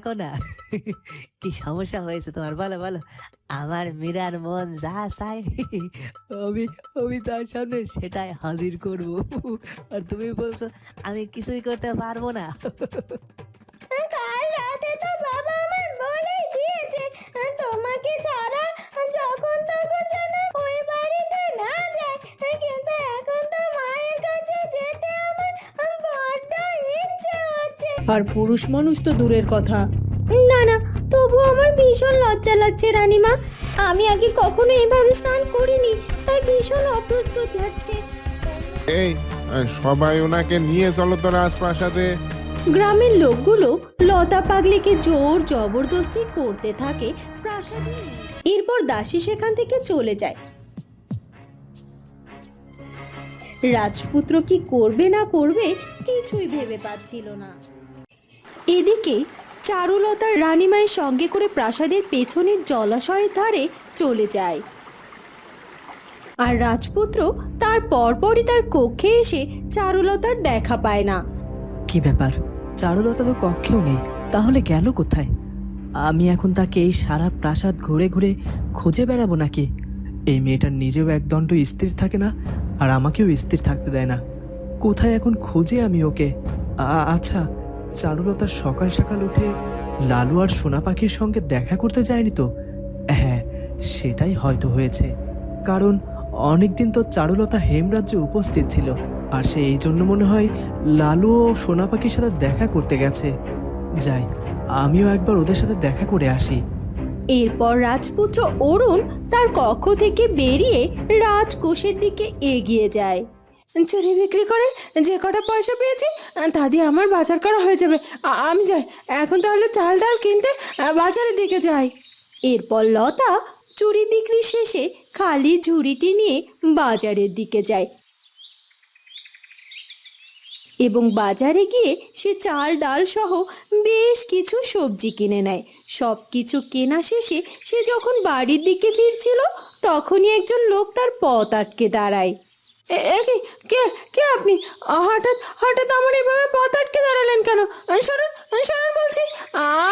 থাকো না। কি সমস্যা হয়েছে তোমার? বলো বলো। আমার মীরার মন যা চায়, আমি আমি তার সামনে সেটাই হাজির করব। আর তুমি বলছো, আমি কিছুই করতে পারব না। তোমাকে ছাড়া যখন তখন আর পুরুষ মানুষ তো দূরের কথা। না না তবু আমার ভীষণ লজ্জা লাগছে রানীমা। আমি আগে কখনো এভাবে স্নান করিনি তাই ভীষণ অপ্রস্তুত লাগছে। এই সবাই ওনাকে নিয়ে চলো তো রাজপ্রাসাদে। গ্রামের লোকগুলো লতা পাগলিকে জোর জবরদস্তি করতে থাকে প্রাসাদে। এরপর দাসী সেখান থেকে চলে যায়। রাজপুত্র কি করবে না করবে কিছুই ভেবে পাচ্ছিল না। এদিকে চারুলতার রানীমায়ের সঙ্গে করে প্রাসাদের পেছনের জলাশয়ের ধারে চলে যায়। আর রাজপুত্র তার পরপরই তার কক্ষে এসে চারুলতার দেখা পায় না। কি ব্যাপার? চারুলতা তো কক্ষেও নেই, তাহলে গেল কোথায়? আমি এখন তাকে এই সারা প্রাসাদ ঘুরে ঘুরে খুঁজে বেড়াবো নাকি? এই মেয়েটার নিজেও একদণ্ড স্থির থাকে না, আর আমাকেও স্থির থাকতে দেয় না। কোথায় এখন খুঁজে আমি ওকে? আচ্ছা চারুলতা সকাল সকাল উঠে লালু আর সোনা পাখির সঙ্গে দেখা করতে যায়নি তো? হ্যাঁ সেটাই হয়তো হয়েছে। কারণ অনেকদিন তো চারুলতা হেমরাজ্যে উপস্থিত ছিল, আর সে এই জন্য মনে হয় লালু ও সোনা পাখির সাথে দেখা করতে গেছে। যাই, আমিও একবার ওদের সাথে দেখা করে আসি। এরপর রাজপুত্র অরুণ তার কক্ষ থেকে বেরিয়ে রাজকোষের দিকে এগিয়ে যায়। চুরি বিক্রি করে যে কটা পয়সা পেয়েছি, তা দিয়ে আমার বাজার করা হয়ে যাবে। আমি যাই। এখন তাহলে চাল ডাল কিনতে বাজারের দিকে যাই। এরপর লতা চুরি বিক্রি শেষে খালি ঝুড়িটি নিয়ে বাজারের দিকে যায়। এবং বাজারে গিয়ে সে চাল ডাল সহ বেশ কিছু সবজি কিনে নেয়। সব কিছু কেনা শেষে সে যখন বাড়ির দিকে ফিরছিল, তখনই একজন লোক তার পথ আটকে দাঁড়ায়। কি? কে কে আপনি? হঠাৎ হঠাৎ আমার এভাবে পথ আটকে দাঁড়ালেন কেন? সরুন সরুন বলছি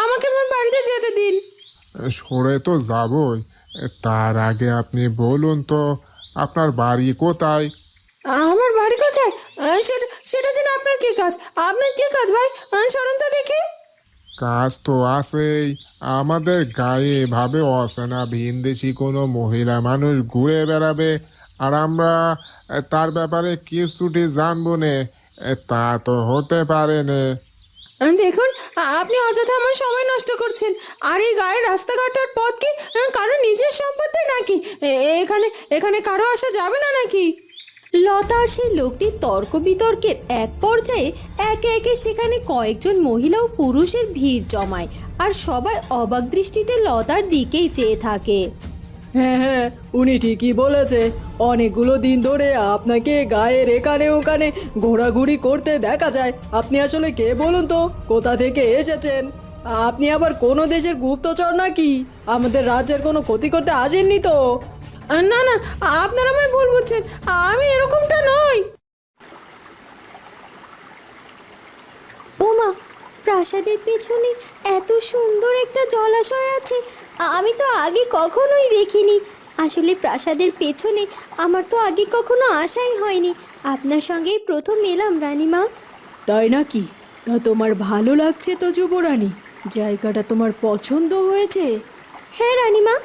আমাকে আমার বাড়িতে যেতে দিন। সরে তো যাবই। তার আগে আপনি বলুন তো আপনার বাড়ি কোথায়? আমার বাড়ি কোথায়? সেটা সেটা যেন আপনার কি কাজ? আপনার কি কাজ ভাই? সরুন তো দেখি। কাজ তো আছেই। আমাদের গায়ে এভাবে অচেনা ভিনদেশি কোনো মহিলা মানুষ ঘুরে বেড়াবে। আর আমরা তার ব্যাপারে কিছুটি জানব নে। তা তো হতে পারে না। দেখুন আপনি অযথা আমার সময় নষ্ট করছেন। আর এই গায়ের রাস্তাঘাটের পথ কি কারও নিজের সম্পত্তি নাকি? এখানে এখানে কারও আসা যাবে না নাকি? লতার সেই লোকটির তর্ক বিতর্কের এক পর্যায়ে একে একে সেখানে কয়েকজন মহিলা ও পুরুষের ভিড় জমায়, আর সবাই অবাক দৃষ্টিতে লতার দিকেই চেয়ে থাকে। হ্যাঁ হ্যাঁ উনি ঠিকই বলেছে। অনেকগুলো দিন ধরে আপনাকে গায়ের এখানে ওখানে ঘোরাঘুরি করতে দেখা যায়। আপনি আসলে কে বলুন তো? কোথা থেকে এসেছেন? আপনি আবার কোনো দেশের গুপ্তচর নাকি? আমাদের রাজ্যের কোনো ক্ষতি করতে আসেননি তো? না না আপনারা আমায় ভুল বুঝছেন। আমি এরকমটা নই। ওমা প্রাসাদের পেছনে এত সুন্দর একটা জলাশয় আছে। আমি তো আগে কখনোই দেখিনি। আসলে প্রাসাদের পেছনে আমার তো আগে কখনো আশাই হয়নি। আপনার সঙ্গেই প্রথম এলাম রানীমা। তাই নাকি? তা তোমার ভালো লাগছে তো যুবরানী। জায়গাটা তোমার পছন্দ হয়েছে? হ্যাঁ রানীমা।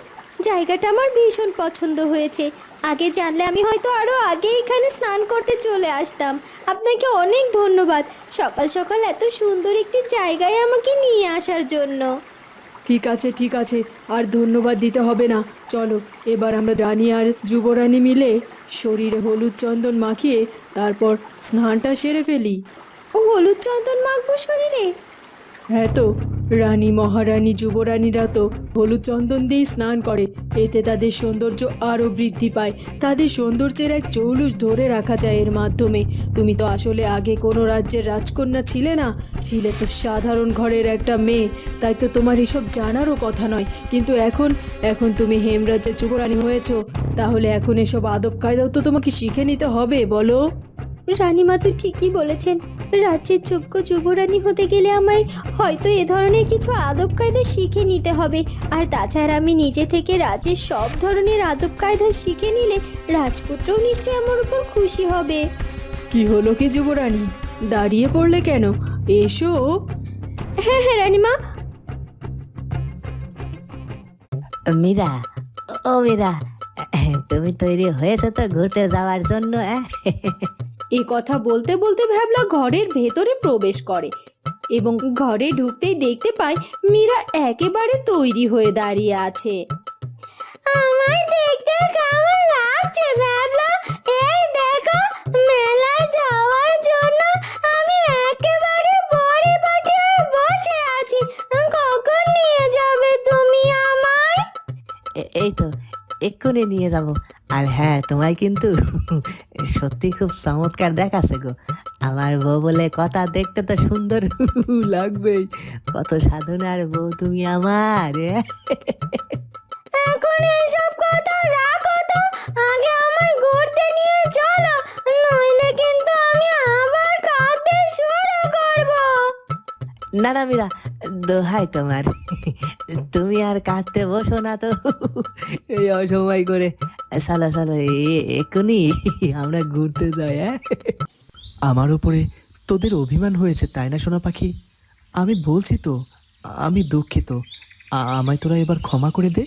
জায়গাটা আমার ভীষণ পছন্দ হয়েছে। আগে জানলে আমি হয়তো আরও আগে এখানে স্নান করতে চলে আসতাম। আপনাকে অনেক ধন্যবাদ। সকাল সকাল এত সুন্দর একটি জায়গায় আমাকে নিয়ে আসার জন্য। ঠিক আছে ঠিক আছে আর ধন্যবাদ দিতে হবে না। চলো এবার আমরা রানী আর যুবরানী মিলে শরীরে হলুদ চন্দন মাখিয়ে তারপর স্নানটা সেরে ফেলি। ও হলুদ চন্দন মাখবো শরীরে? হ্যাঁ তো। রানী মহারানী যুবরানীরা তো হলুদ চন্দন দিয়েই স্নান করে। এতে তাদের সৌন্দর্য আরও বৃদ্ধি পায়। তাদের সৌন্দর্যের এক জৌলুস ধরে রাখা যায় এর মাধ্যমে। তুমি তো আসলে আগে কোনো রাজ্যের রাজকন্যা ছিলে না? ছিলে তো সাধারণ ঘরের একটা মেয়ে। তাই তো তোমার এসব জানারও কথা নয়। কিন্তু এখন এখন তুমি হেমরাজ্যের যুবরানী হয়েছো। তাহলে এখন এসব আদব কায়দাও তো তোমাকে শিখে নিতে হবে, বলো। রানীমা তো ঠিকই বলেছেন রাজ্যের যোগ্য যুবরানী হতে গেলে আমায় হয়তো এ ধরনের কিছু আদব কায়দা শিখে নিতে হবে। আর তাছাড়া আমি নিজে থেকে রাজ্যের সব ধরনের আদব কায়দা শিখে নিলে রাজপুত্রও নিশ্চয়ই আমার উপর খুশি হবে। কি হলো কি যুবরানী? দাঁড়িয়ে পড়লে কেন? এসো। হ্যাঁ হ্যাঁ রানীমা। মীরা ও মীরা তুমি তৈরি হয়েছো তো ঘুরতে যাওয়ার জন্য হ্যাঁ? এ কথা বলতে বলতে ভ্যাবলা ঘরের ভেতরে প্রবেশ করে এবং ঘরে ঢুকতেই দেখতে পায় মীরা একেবারে তৈরি হয়ে দাঁড়িয়ে আছে। আমায় দেখতে কেমন লাগছে ভাবলা এই দেখো মেলায় যাওয়ার জন্য আমি একেবারে পরিপাটি হয়ে বসে আছি। কখন নিয়ে যাবে তুমি আমায়? এই তো এক্ষুনি নিয়ে যাব। আর হ্যাঁ তোমায় কিন্তু সত্যি খুব চমৎকার দেখাচ্ছে গো। আমার বউ বলে কথা দেখতে তো সুন্দর লাগবেই। কত সাধনার বউ তুমি আমার? এখন এসব কথা রাখো তো আগে আমায় ঘুরতে নিয়ে চলো নইলে কিন্তু আমি আবার শুরু করব। না না মীরা দোহাই তোমার। তুমি আর কাঁদতে বসো না তো। এই অসময় করে। চলো চলো এ- এক্ষুনি আমরা ঘুরতে যাই হ্যাঁ? আমার উপরে তোদের অভিমান হয়েছে তাই না সোনা পাখি? আমি বলছি তো আমি দুঃখিত। আমায় তোরা এবার ক্ষমা করে দে।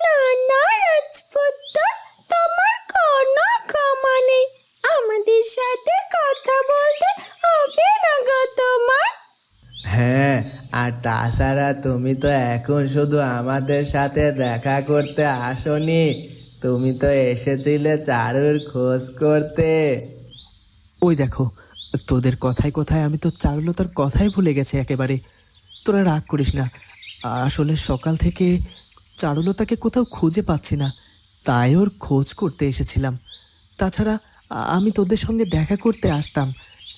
না না রাজপুত্র তোমার কোনো ক্ষমা নেই। আমাদের সাথে কথা বলতে হবে না গো তোমার। হ্যাঁ আর তাছাড়া তুমি তো এখন শুধু আমাদের সাথে দেখা করতে আসনি। তুমি তো এসেছিলে চারুর খোঁজ করতে। ওই দেখো, তোদের কথায় কথায় আমি তো চারুলতার কথাই ভুলে গেছি একেবারে। তোরা রাগ করিস না। আসলে সকাল থেকে চারুলতাকে কোথাও খুঁজে পাচ্ছি না। তাই ওর খোঁজ করতে এসেছিলাম। তাছাড়া আমি তোদের সঙ্গে দেখা করতে আসতাম।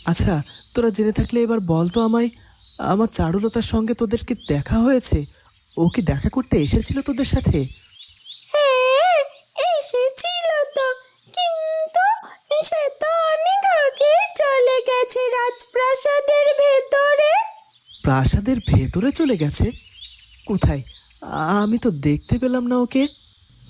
আচ্ছা তোরা জেনে থাকলে এবার বল তো আমায়। আমার চারুলতার সঙ্গে তোদেরকে দেখা হয়েছে? ও কি দেখা করতে এসেছিল তোদের সাথে? হ্যাঁ এসেছিল তো। কিন্তু সে তো অনেক আগে চলে গেছে রাজপ্রাসাদের ভেতরে। প্রাসাদের ভেতরে চলে গেছে? কোথায়? আমি তো দেখতে পেলাম না ওকে।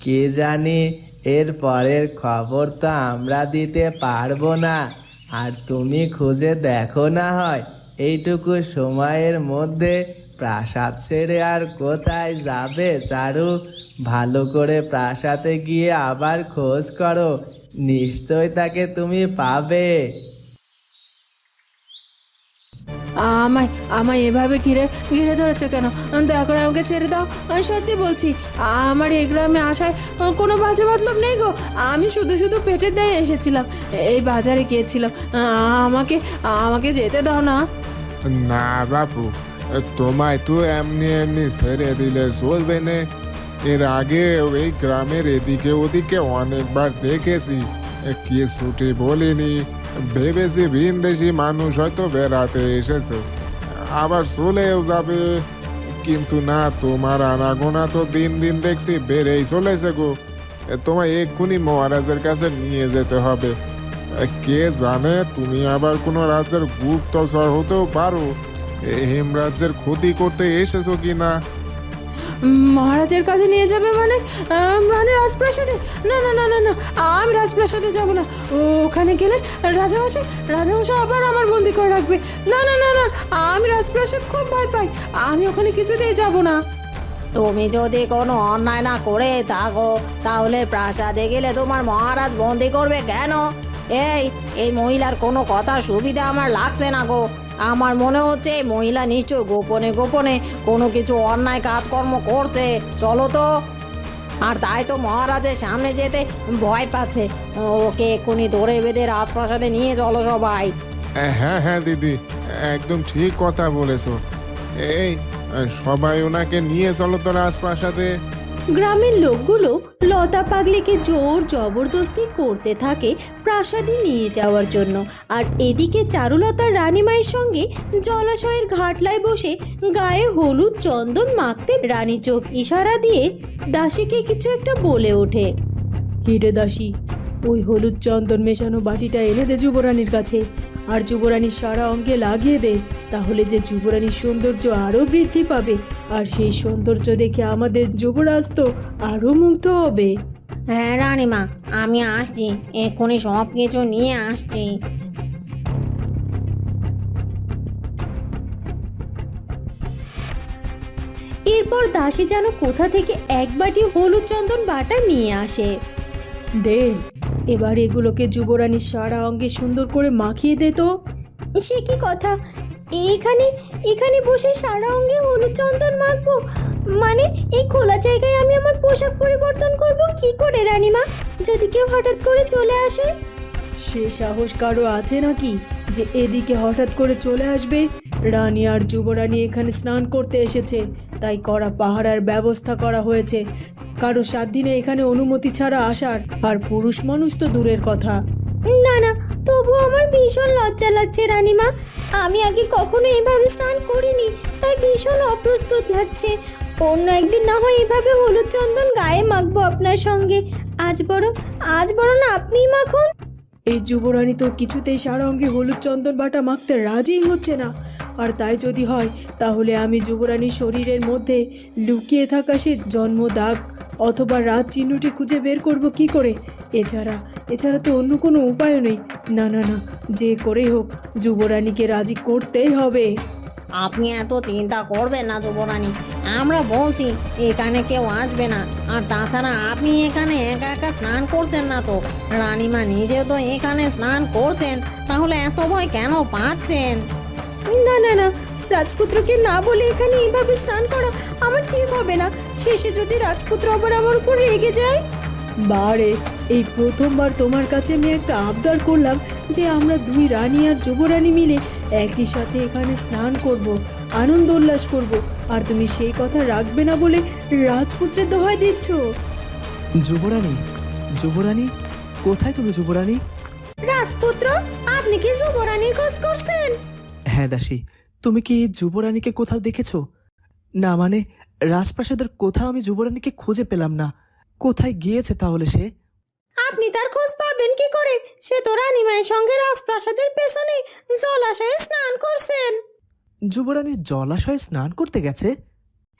কে জানি এর পরের খবর তো আমরা দিতে পারব না। আর তুমি খুঁজে দেখো না হয়। এইটুকু সময়ের মধ্যে প্রাসাদ ছেড়ে আর কোথায় যাবে, চারু? ভালো করে প্রাসাদে গিয়ে আবার খোঁজ করো। নিশ্চয় তাকে তুমি পাবে। আমায় আমায় এভাবে ঘিরে ঘিরে ধরেছে কেন? দয়া করে আমাকে ছেড়ে দাও। আমি সত্যি বলছি, আমার এই গ্রামে আসার কোনো বাজে মতলব নেই গো। আমি শুধু শুধু পেটের দায়ে এসেছিলাম। এই বাজারে গিয়েছিলাম। আমাকে আমাকে যেতে দাও না। না বাবু, তোমায় তো এমনি এমনি ছেড়ে দিলে চলবে না। এর আগে ওই গ্রামের এদিকে ওদিকে অনেকবার দেখেছি। কি ছুটি বলিনি। ভেবেছি ভিনদেশি মানুষ হয়তো বেড়াতে এসেছে। আবার চলেও যাবে। কিন্তু না, তোমার আনাগোনা তো দিন দিন দেখছি বেড়েই চলেছে গো। তোমায় এক্ষুনি মহারাজের কাছে নিয়ে যেতে হবে। কে জানে, তুমি আবার কোনো রাজ্যের গুপ্তচর হতেও পারো। হেমরাজ্যের ক্ষতি করতে এসেছ কি না মহারাজের কাছে নিয়ে যাবে মানে? মানে রাজপ্রাসাদে? না না না না না, আমি রাজপ্রাসাদে যাব না। ওখানে গেলে রাজামশাই রাজামশাই আবার আমার বন্দি করে রাখবে। না না না না, আমি রাজপ্রাসাদ খুব ভয় পাই। আমি ওখানে কিছুতেই যাব না। তুমি যদি কোনো অন্যায় না করে থাকো, তাহলে প্রাসাদে গেলে তোমার মহারাজ বন্দি করবে কেন? এই এই মহিলার কোনো কথা সুবিধা আমার লাগছে না গো। আমার মনে হচ্ছে এই মহিলা নিশ্চয় গোপনে গোপনে কোনো কিছু অন্যায় কাজকর্ম করছে। চলো তো। আর তাই তো মহারাজের সামনে যেতে ভয় পাচ্ছে। ওকে এক্ষুনি ধরে বেঁধে রাজপ্রাসাদে নিয়ে চলো সবাই। হ্যাঁ হ্যাঁ দিদি, একদম ঠিক কথা বলেছ। এই, সবাই ওনাকে নিয়ে চলো তো রাজপ্রাসাদে। গ্রামের লোকগুলো লতা পাগলিকে জোর জবরদস্তি করতে থাকে প্রাসাদে নিয়ে যাওয়ার জন্য। আর এদিকে চারুলতার রানীমায়ের সঙ্গে জলাশয়ের ঘাটলায় বসে গায়ে হলুদ চন্দন মাখতে রানী চোখ ইশারা দিয়ে দাসীকে কিছু একটা বলে ওঠে। কি রে দাসী, ওই হলুদ চন্দন মেশানো বাটিটা এনে দে যুবরানীর কাছে। আর যুবরানীর সারা অঙ্গে লাগিয়ে দে তাহলে যে যুবরানীর সৌন্দর্য আরও বৃদ্ধি পাবে আর সেই সৌন্দর্য দেখে আমাদের যুবরাজ তো আরও মুগ্ধ হবে। হ্যাঁ রানীমা আমি আসছি এক্ষুনি সব কিছু নিয়ে আসছি। এরপর দাসী যেন কোথা থেকে এক বাটি হলুদ চন্দন বাটা নিয়ে আসে। দে এবার এগুলোকে যুবরানীর সারা অঙ্গে সুন্দর করে মাখিয়ে দে তো। সে কি কথা? এখানে এখানে বসে সারা অঙ্গে হলুদ চন্দন মাখবো? মানে এই খোলা জায়গায় আমি আমার পোশাক পরিবর্তন করব কি করে রানীমা? যদি কেউ হঠাৎ করে চলে আসে? সে সাহস কারও আছে নাকি যে এদিকে হঠাৎ করে চলে আসবে? রানী আর যুবরানী এখানে স্নান করতে এসেছে। তাই কড়া পাহারার ব্যবস্থা করা হয়েছে। কারও সাত দিনে এখানে অনুমতি ছাড়া আসার। আর পুরুষ মানুষ তো দূরের কথা। না না তবু আমার ভীষণ লজ্জা লাগছে রানীমা। আমি আগে কখনো এভাবে স্নান করিনি তাই ভীষণ অপ্রস্তুত লাগছে। অন্য একদিন না হয় এভাবে হলুদ চন্দন গায়ে মাখবো আপনার সঙ্গে। আজ বরং আজ বড় না আপনিই মাখুন। এই যুবরানী তো কিছুতেই সারা অঙ্গে হলুদ চন্দন বাটা মাখতে রাজিই হচ্ছে না। আর তাই যদি হয়, তাহলে আমি যুবরানীর শরীরের মধ্যে লুকিয়ে থাকা সে জন্ম দাগ অথবা রাত চিহ্নটি খুঁজে বের করব কি করে? এছাড়া এছাড়া তো অন্য কোনো উপায় নেই। না না না, যে করেই হোক, যুবরানীকে রাজি করতেই হবে। আপনি এত চিন্তা করবেন না যুবরানী। আমরা বলছি, এখানে কেউ আসবে না। আর তাছাড়া আপনি এখানে একা একা স্নান করছেন না তো। রানীমা নিজেও তো এখানে স্নান করছেন, তাহলে এত ভয় কেন পাচ্ছেন? না না না। রাজপুত্রকে না বলে এখানে এইভাবে স্নান করা আমার ঠিক হবে না। শেষে যদি রাজপুত্র আবার আমার উপর রেগে যায়? বারে এই প্রথমবার তোমার কাছে আমি একটা আবদার করলাম যে আমরা দুই রানী আর যুবরানী মিলে একই সাথে এখানে স্নান করব আনন্দ উল্লাস করব। আর তুমি সেই কথা রাখবে না বলে রাজপুত্রের দোহাই দিচ্ছ। যুবরানী যুবরানী কোথায় তুমি যুবরানী? রাজপুত্র আপনি কি যুবরানীর খোঁজ করছেন? হ্যাঁ দাসী। তুমি কি যুবরানীকে কোথাও দেখেছ? না মানে রাজপ্রাসাদের কোথাও আমি যুবরানীকে খুঁজে পেলাম না। কোথায় গিয়েছে তাহলে সে? আপনি তার খোঁজ পাবেন কি করে? সে তো রানীমায়ের সঙ্গে রাজপ্রাসাদের পেছনে জলাশয়ে স্নান করছেন। যুবরানীর জলাশয়ে স্নান করতে গেছে?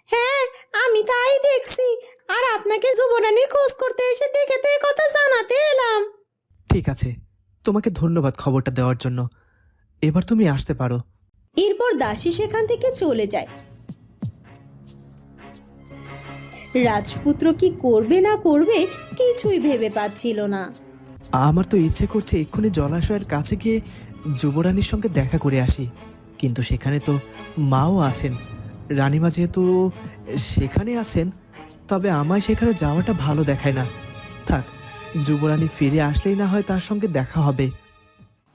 হ্যাঁ আমি তাই দেখছি। আর আপনাকে যুবরানীর খোঁজ করতে এসে দেখে তো কথা জানাতে এলাম। ঠিক আছে। তোমাকে ধন্যবাদ খবরটা দেওয়ার জন্য। এবার তুমি আসতে পারো। এরপর দাসী সেখান থেকে চলে যায়। রাজপুত্র কি করবে না করবে কিছুই ভেবে পাচ্ছিল না। আমার তো ইচ্ছে করছে এক্ষুনি জলাশয়ের কাছে গিয়ে যুবরানীর সঙ্গে দেখা করে আসি। কিন্তু সেখানে তো মাও আছেন। রানীমা যেহেতু সেখানে আছেন তবে আমায় সেখানে যাওয়াটা ভালো দেখায় না। থাক যুবরানী ফিরে আসলেই না হয় তার সঙ্গে দেখা হবে।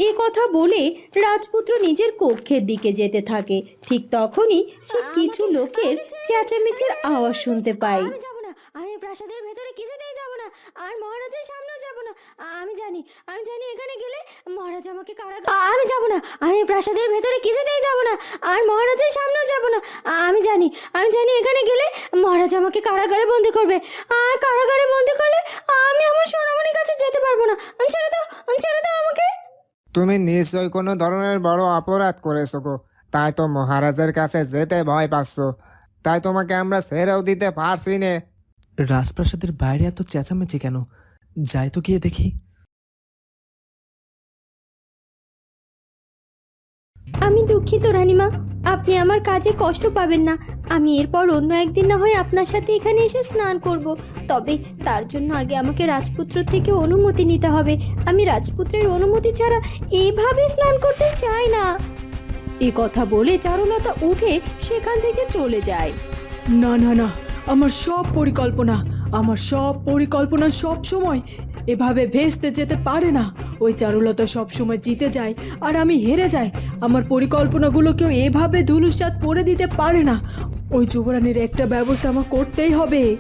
এ কথা বলে রাজপুত্র নিজের কক্ষের দিকে যেতে থাকে। ঠিক তখনই সে কিছু লোকের চেঁচামেচির আওয়াজ শুনতে পায়। আমি যাব না। আমি প্রাসাদের ভেতরে কিছুতেই যাব না। আর মহারাজের সামনেও যাব না। আমি জানি আমি জানি এখানে গেলে মহারাজ আমাকে কারাগার আমি যাব না। আমি প্রাসাদের ভেতরে কিছুতেই যাব না। আর মহারাজের সামনেও যাব না। আমি জানি আমি জানি এখানে গেলে মহারাজ আমাকে কারাগারে বন্দি করবে। আর কারাগারে বন্দি করলে আমি আমার সোনামণির কাছে যেতে পারব না। ছেড়ে দাও ছেড়ে দাও আমাকে। তুমি নিশ্চয়ই কোনো ধরনের বড় অপরাধ করেছ গো। তাই তো মহারাজের কাছে যেতে ভয় পাচ্ছ। তাই তোমাকে আমরা ছেড়েও দিতে পারছি নে। রাজপ্রাসাদের বাইরে এত চেঁচামেচি কেন? যাই তো গিয়ে দেখি। আমি দুঃখিত রানীমা। আপনি আমার কাজে কষ্ট পাবেন না। আমি এরপর অন্য একদিন না হয় আপনার সাথে এখানে এসে স্নান করব। তবে তার জন্য আগে আমাকে রাজপুত্র থেকে অনুমতি নিতে হবে। আমি রাজপুত্রের অনুমতি ছাড়া এইভাবে স্নান করতে চাই না। এ কথা বলে চারুলতা উঠে সেখান থেকে চলে যায়। না না না আমার সব পরিকল্পনা আমার সব পরিকল্পনা সব সময় এভাবে ভেস্তে যেতে পারে না। ওই চারুলতা সবসময় জিতে যায় আর আমি হেরে যাই। আমার পরিকল্পনাগুলো কেউ এভাবে ধুলুসাত করে দিতে পারে না। ওই যুবরানীর একটা ব্যবস্থা আমার করতেই হবে।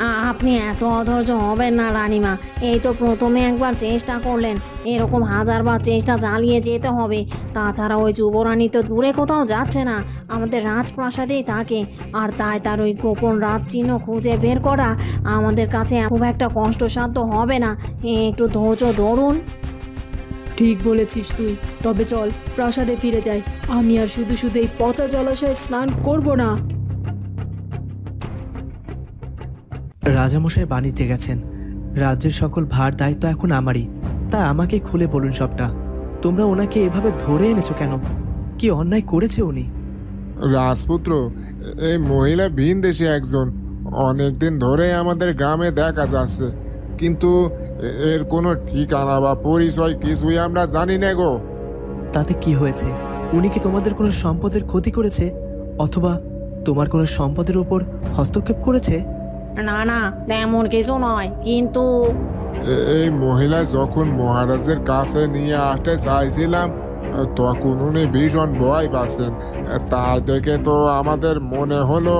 আপনি এত অধৈর্য হবেন না, রানীমা। এই তো প্রথমে একবার চেষ্টা করলেন। এরকম হাজারবার চেষ্টা চালিয়ে যেতে হবে। তাছাড়া ওই যুবরানী তো দূরে কোথাও যাচ্ছে না। আমাদের রাজপ্রাসাদেই থাকে। আর তাই তার ওই গোপন রাজ চিহ্ন খুঁজে বের করা আমাদের কাছে খুব একটা কষ্টসাধ্য হবে না। একটু ধৈর্য ধরুন। ঠিক বলেছিস তুই। তবে চল, প্রাসাদে ফিরে যাই। আমি আর শুধু শুধু এই পচা জলাশয়ে স্নান করব না। রাজামশাই বাণিজ্যে গেছেন। রাজ্যের সকল ভার দায়িত্ব এখন আমারই। তা আমাকে খুলে বলুন সবটা। তোমরা ওনাকে এভাবে ধরে এনেছো কেন? কি অন্যায় করেছে উনি? রাজপুত্র এই মহিলা ভিন দেশে একজন। অনেকদিন ধরে আমাদের গ্রামে দেখা যাচ্ছে। কিন্তু এর কোনো ঠিকানা বা পরিচয় কিছুই আমরা জানি না গো। তাতে কি হয়েছে? উনি কি তোমাদের কোনো সম্পদের ক্ষতি করেছে? অথবা তোমার কোনো সম্পদের উপর হস্তক্ষেপ করেছে? না না তেমন কিছু নয় কিন্তু এই মহিলা যখন মহারাজের কাছে নিয়ে আসতে চাইছিলাম তখন উনি ভীষণ ভয় পাচ্ছেন। তাই দেখে তো আমাদের মনে হলো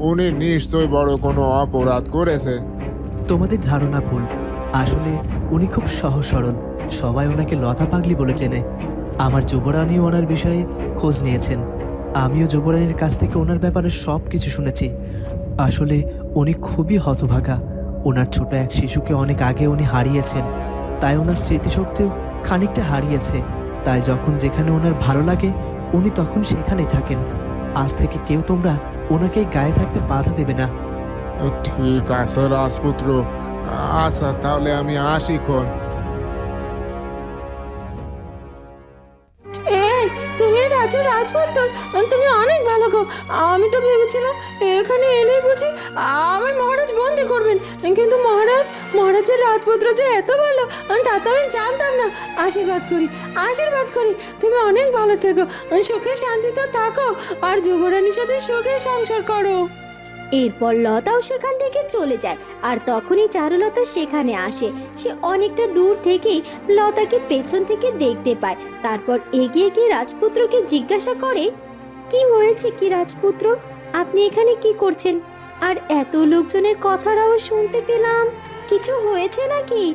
উনি নিশ্চয়ই বড় কোনো অপরাধ করেছে। তোমাদের ধারণা ভুল। আসলে উনি খুব সহজ সরল সবাই ওনাকে লতা পাগলি বলে চেনে। আমার যুবরানীও ওনার বিষয়ে খোঁজ নিয়েছেন। আমিও যুবরানীর কাছ থেকে ওনার ব্যাপারে সব কিছু শুনেছি। আসলে উনি খুবই হতভাগা। ওনার ছোট এক শিশুকে অনেক আগে উনি হারিয়েছেন। তাই ওনার স্মৃতিশক্তিও খানিকটা হারিয়েছে। তাই যখন যেখানে ওনার ভালো লাগে, উনি তখন সেখানেই থাকেন। আজ থেকে কেউ তোমরা ওনাকে গায়ে থাকতে বাধা দেবে না। ঠিক আছে রাজপুত্র। আচ্ছা তাহলে আমি আসি খন রাজা তুমি অনেক ভালো গো। আমি তো ভেবেছিলাম এখানে এনে বুঝি আমি মহারাজ বন্দি করবেন। কিন্তু মহারাজ, মহারাজের রাজপুত্র যে এত ভালো, তা তো আমি জানতাম না। আশীর্বাদ করি আশীর্বাদ করি। তুমি অনেক ভালো থেকো। সুখে শান্তিতে থাকো আর যুবরানীর সাথে সুখে সংসার করো। এরপর লতাও সেখান থেকে চলে যায়, আর তখনই চারুলতা সেখানে আসে। সে অনেকটা দূর থেকেই লতাকে পেছন থেকে দেখতে পায়। তারপর এগিয়ে গিয়ে রাজপুত্রকে জিজ্ঞাসা করে, কি হয়েছে কি রাজপুত্র? আপনি এখানে কি করছেন? আর এত লোকজনের কথাটাও শুনতে পেলাম। কিছু হয়েছে নাকি?